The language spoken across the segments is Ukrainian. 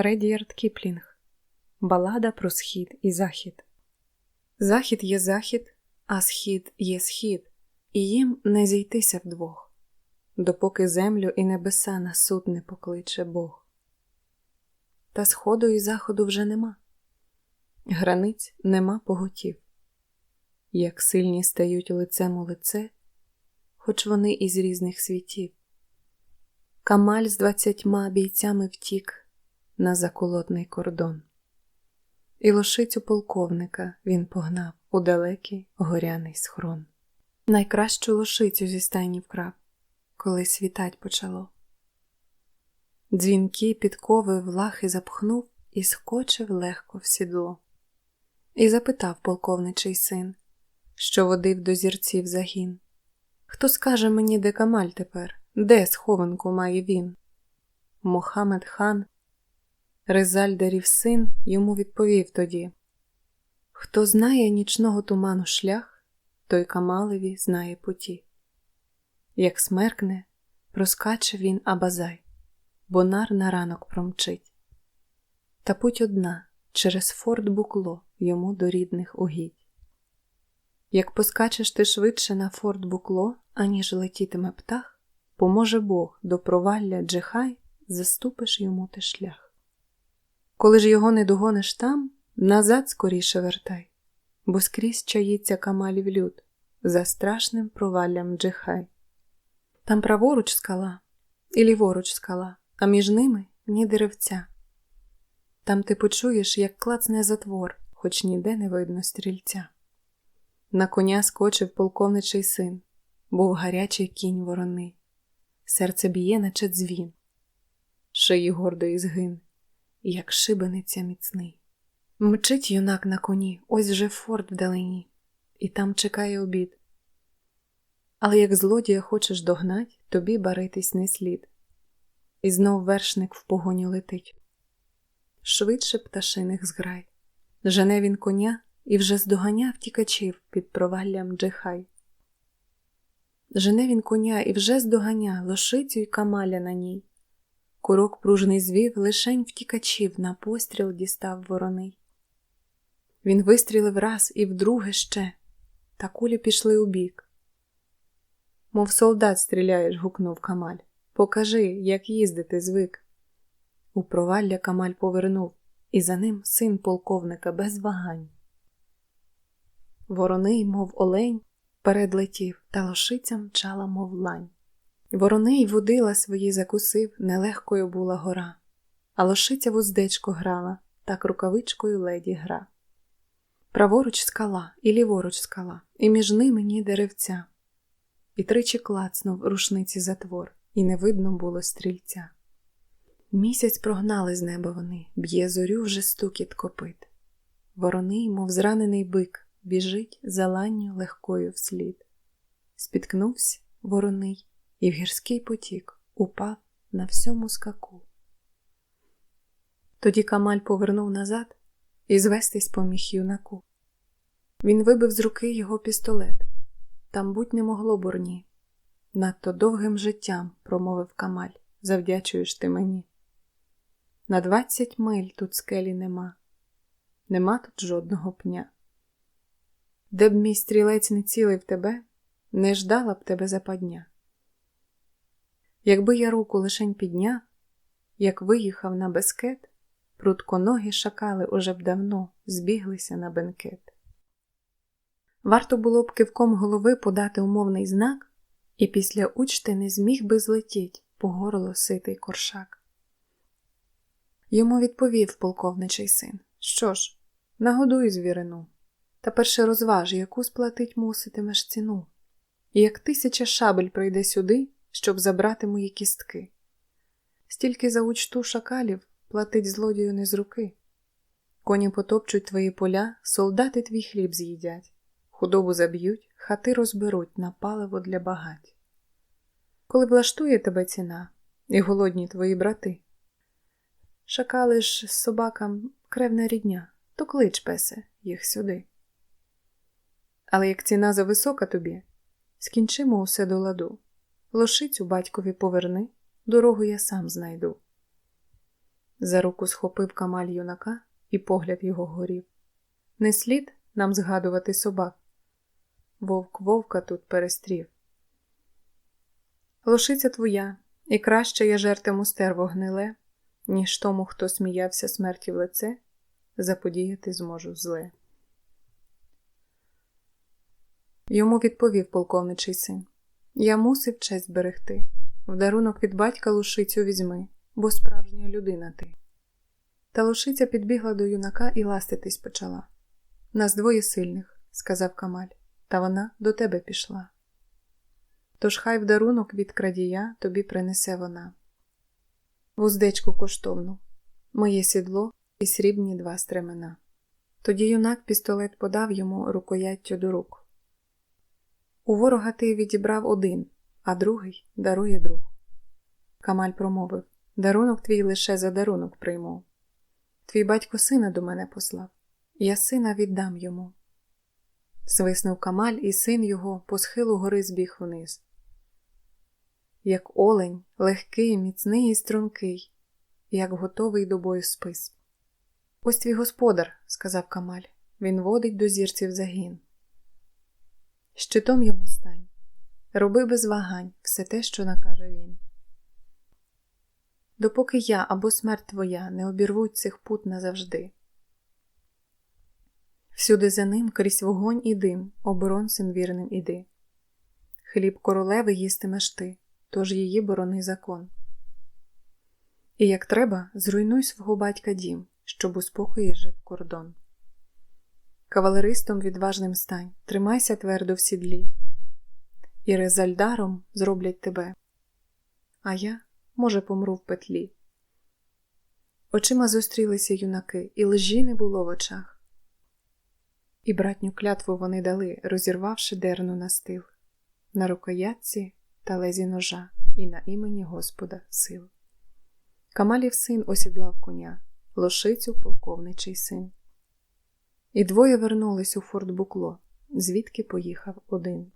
Редіярд Кіплінг Балада про схід і захід. Захід є захід, а схід є схід, і їм не зійтися вдвох, допоки землю і небеса на суд не покличе Бог. Та сходу і заходу вже нема, границь нема поготів, як сильні стають лицем у лице, хоч вони із різних світів. Камаль з двадцятьма бійцями втік на заколотний кордон. І лошицю полковника він погнав у далекий горяний схрон. Найкращу лошицю зі стайні вкрав, коли світать почало. Дзвінки підкови в лахи запхнув і скочив легко в сідло. І запитав полковничий син, що водив до зірців загін. Хто скаже мені, де камаль тепер, де схованку має він? Мохамед хан Резальдерів син йому відповів тоді Хто знає нічного туману шлях, той Камалеві знає путі. Як смеркне, проскаче він Абазай, бо нар на ранок промчить. Та путь одна через форт букло йому до рідних угідь. Як поскачеш ти швидше на форт букло, аніж летітиме птах, поможе Бог до провалля Джехай, заступиш йому ти шлях. Коли ж його не догониш там, назад скоріше вертай, бо скрізь чаїться камалів люд за страшним проваллям джихай. Там праворуч скала і ліворуч скала, а між ними ні деревця. Там ти почуєш, як клацне затвор, хоч ніде не видно стрільця. На коня скочив полковничий син, був гарячий кінь ворони, серце б'є, наче дзвін, шиї гордо і згин як шибениця міцний. Мчить юнак на коні, ось вже форт вдалині, і там чекає обід. Але як злодія хочеш догнать, тобі баритись не слід. І знов вершник в погоні летить. Швидше пташиних зграй. Жене він коня і вже здоганяв тікачів під проваллям джехай. Жене він коня і вже здоганя лошицю й камаля на ній. Курок пружний звів, лишень втікачів на постріл дістав вороний. Він вистрілив раз і вдруге ще, та кулі пішли у бік. Мов солдат стріляєш, гукнув Камаль. Покажи, як їздити звик. У провалля Камаль повернув, і за ним син полковника без вагань. Вороний, мов олень, передлетів, та лошиця мчала, мов лань. Ворони й водила свої закусив, нелегкою була гора, а лошиця вуздечко грала, так рукавичкою леді гра. Праворуч скала і ліворуч скала, і між ними ні деревця. І тричі клацнув рушниці затвор, і не видно було стрільця. Місяць прогнали з неба вони, б'є зорю вже стукіт копит. Вороний, мов зранений бик, біжить за ланню легкою вслід. Спіткнувся вороний і в гірський потік упав на всьому скаку. Тоді Камаль повернув назад і звестись поміг юнаку. Він вибив з руки його пістолет. Там будь не могло бурні. Надто довгим життям, промовив Камаль, завдячуєш ти мені. На двадцять миль тут скелі нема, нема тут жодного пня. Де б мій стрілець не цілив тебе, не ждала б тебе западня. Якби я руку лишень підняв, як виїхав на бескет, прутконогі шакали уже б давно збіглися на бенкет. Варто було б кивком голови подати умовний знак, і після учти не зміг би злетіть по горло ситий коршак. Йому відповів полковничий син Що ж, нагодуй звірину, та перше розваж, яку сплатить муситимеш ціну, і як тисяча шабель прийде сюди щоб забрати мої кістки. Стільки за учту шакалів платить злодію не з руки. Коні потопчуть твої поля, солдати твій хліб з'їдять, худобу заб'ють, хати розберуть на паливо для багать. Коли влаштує тебе ціна і голодні твої брати, шакали ж з собакам кревна рідня, то клич песе їх сюди. Але як ціна зависока тобі, скінчимо усе до ладу. Лошицю батькові поверни, дорогу я сам знайду. За руку схопив камаль юнака, і погляд його горів. Не слід нам згадувати собак. Вовк вовка тут перестрів. Лошиця твоя, і краще я жертиму стерво гниле, ніж тому, хто сміявся смерті в лице, заподіяти зможу зле. Йому відповів полковничий син Я мусив честь берегти. В дарунок від батька лушицю візьми, бо справжня людина ти. Та лошиця підбігла до юнака і ластитись почала. Нас двоє сильних, сказав Камаль, та вона до тебе пішла. Тож хай в дарунок від крадія тобі принесе вона. Вуздечку коштовну, моє сідло і срібні два стремена. Тоді юнак пістолет подав йому рукояттю до рук. У ворога ти відібрав один, а другий дарує друг. Камаль промовив Дарунок твій лише за дарунок прийму. Твій батько сина до мене послав, я сина віддам йому. Свиснув Камаль, і син його по схилу гори збіг вниз. Як олень, легкий, міцний і стрункий, як готовий до бою спис. Ось твій господар, сказав Камаль, він водить до зірців загін. Щитом йому стань, роби без вагань все те, що накаже він. Допоки я або смерть твоя не обірвуть цих пут назавжди. Всюди за ним крізь вогонь і дим, оборонцем вірним іди. Хліб королеви їстимеш ти, тож її борони закон. І як треба, зруйнуй свого батька дім, щоб у спокої жив кордон. Кавалеристом відважним стань, тримайся твердо в сідлі, і резальдаром зроблять тебе, а я, може, помру в петлі. Очима зустрілися юнаки, і лжі не було в очах. І братню клятву вони дали, розірвавши дерну на стил, на рукоятці та лезі ножа, і на імені Господа сил. Камалів син осідлав коня, лошицю полковничий син. І двоє вернулись у форт Букло, звідки поїхав один.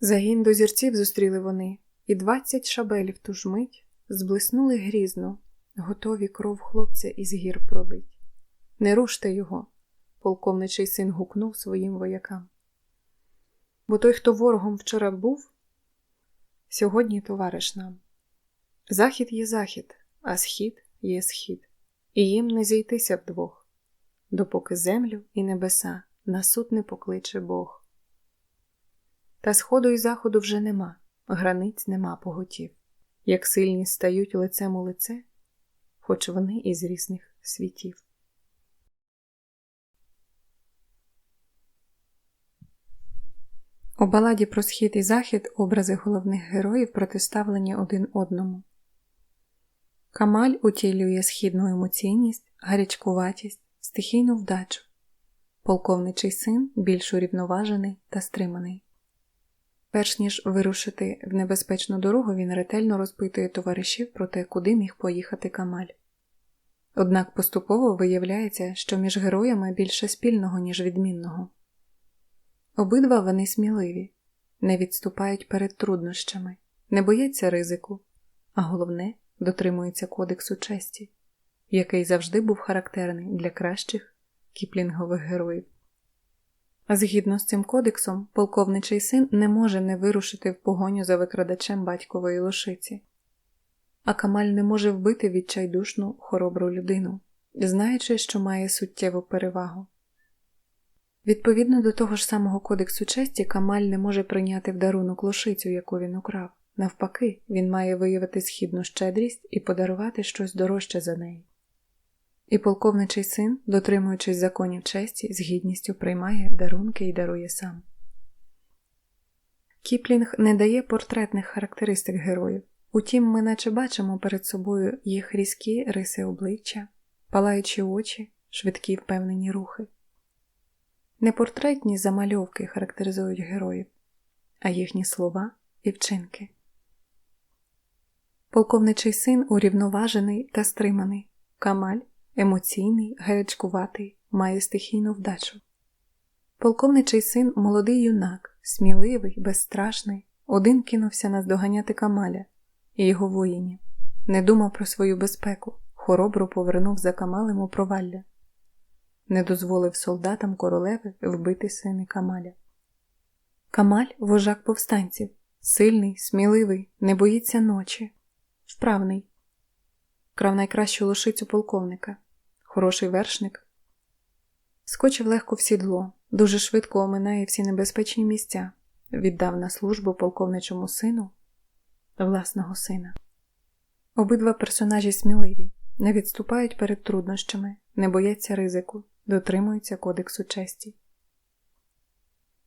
Загін до зірців зустріли вони, і двадцять шабелів ту ж мить зблиснули грізно, готові кров хлопця із гір пролить. Не руште його, полковничий син гукнув своїм воякам. Бо той, хто ворогом вчора був, сьогодні товариш нам. Захід є захід, а схід є схід, і їм не зійтися вдвох допоки землю і небеса на суд не покличе Бог. Та сходу і заходу вже нема, границь нема поготів, як сильні стають лицем у лице, хоч вони із різних світів. У баладі про схід і захід образи головних героїв протиставлені один одному. Камаль утілює східну емоційність, гарячкуватість, стихійну вдачу. Полковничий син більш урівноважений та стриманий. Перш ніж вирушити в небезпечну дорогу, він ретельно розпитує товаришів про те, куди міг поїхати Камаль. Однак поступово виявляється, що між героями більше спільного, ніж відмінного. Обидва вони сміливі, не відступають перед труднощами, не бояться ризику, а головне дотримуються кодексу честі який завжди був характерний для кращих кіплінгових героїв. Згідно з цим кодексом, полковничий син не може не вирушити в погоню за викрадачем батькової лошиці, а Камаль не може вбити відчайдушну хоробру людину, знаючи, що має суттєву перевагу. Відповідно до того ж самого кодексу честі, Камаль не може прийняти в дарунок лошицю, яку він украв. Навпаки, він має виявити східну щедрість і подарувати щось дорожче за неї. І полковничий син, дотримуючись законів честі, з гідністю приймає дарунки і дарує сам. Кіплінг не дає портретних характеристик героїв, утім, ми наче бачимо перед собою їх різкі риси обличчя, палаючі очі, швидкі впевнені рухи. Не портретні замальовки характеризують героїв, а їхні слова і вчинки. Полковничий син урівноважений та стриманий, камаль емоційний, гарячкуватий, має стихійну вдачу. Полковничий син молодий юнак, сміливий, безстрашний, один кинувся наздоганяти Камаля і його воїнів, не думав про свою безпеку, хоробро повернув за Камалем у провалля, не дозволив солдатам королеви вбити сини Камаля. Камаль вожак повстанців, сильний, сміливий, не боїться ночі, вправний, крав найкращу лошицю полковника, хороший вершник. Скочив легко в сідло, дуже швидко оминає всі небезпечні місця, віддав на службу полковничому сину власного сина. Обидва персонажі сміливі, не відступають перед труднощами, не бояться ризику, дотримуються кодексу честі.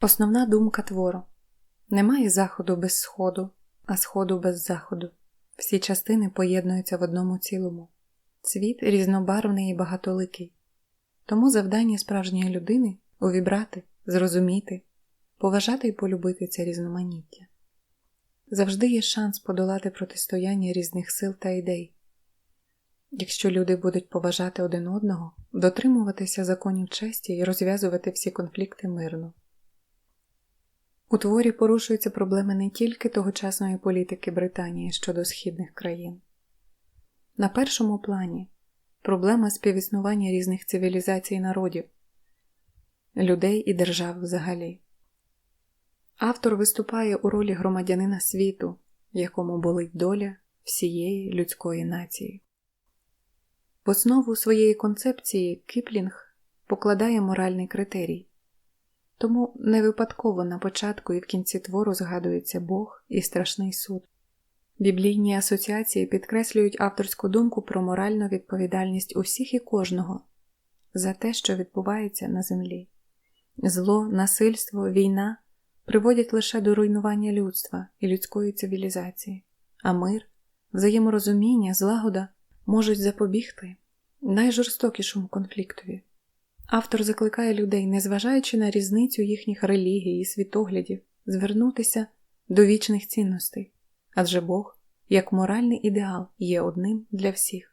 Основна думка твору немає заходу без сходу, а сходу без заходу. Всі частини поєднуються в одному цілому. Світ різнобарвний і багатоликий. Тому завдання справжньої людини увібрати, зрозуміти, поважати і полюбити це різноманіття. Завжди є шанс подолати протистояння різних сил та ідей. Якщо люди будуть поважати один одного, дотримуватися законів честі і розв'язувати всі конфлікти мирно. У творі порушуються проблеми не тільки тогочасної політики Британії щодо східних країн. На першому плані проблема співіснування різних цивілізацій народів, людей і держав взагалі. Автор виступає у ролі громадянина світу, якому болить доля всієї людської нації. В основу своєї концепції Кіплінг покладає моральний критерій, тому не випадково на початку і в кінці твору згадується Бог і страшний суд. Біблійні асоціації підкреслюють авторську думку про моральну відповідальність усіх і кожного за те, що відбувається на землі. Зло, насильство, війна приводять лише до руйнування людства і людської цивілізації, а мир, взаєморозуміння, злагода можуть запобігти найжорстокішому конфліктові. Автор закликає людей, незважаючи на різницю їхніх релігій і світоглядів, звернутися до вічних цінностей, адже Бог, як моральний ідеал, є одним для всіх.